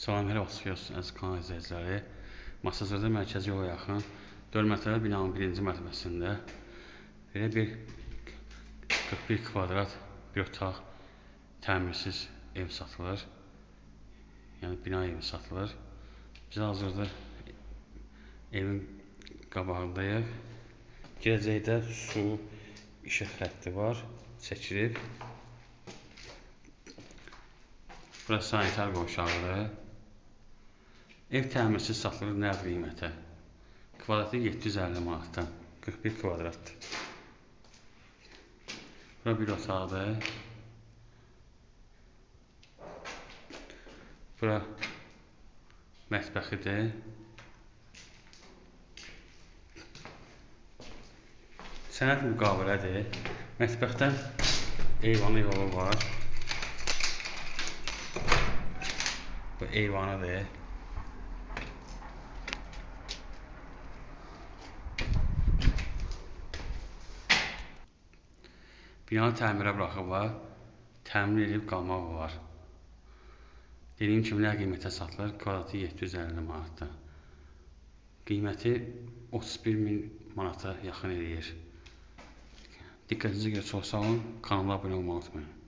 Salam, hər vaxtınız xeyir əziz kanal izləyiciləri. Masazırda mərkəzi yola yaxın 4 mərtəbəli binanın birinci mərtəbəsində belə bir 41 kvadrat bir otaq təmirsiz ev satılır. Yəni bina evi satılır. Biz hazırda evin qabağındayıq. Gələcəkdə su, işıq xətti var, çəkilib. Burası sanitar qovşağıdır. Ev təmirsiz satılır nəqd qiymətə. Kvadratı 750 manatdan. 41 kvadratdır. Bura bir otaqdır. Bura mətbəxidir. Sənət müqavilədir. Mətbəxdən eyvanı yolu var. Bu eyvanıdır. Binanı təmirə buraxıblar, təmir edib qalmaq olar. Dediyim kimi, nə qiymətə satılır? Kvadratı 750 manatdır. Qiyməti 31 min manata yaxın eləyir. Diqqətinizə görə çox sağ olun, kanala abunə olmağı unutmayın.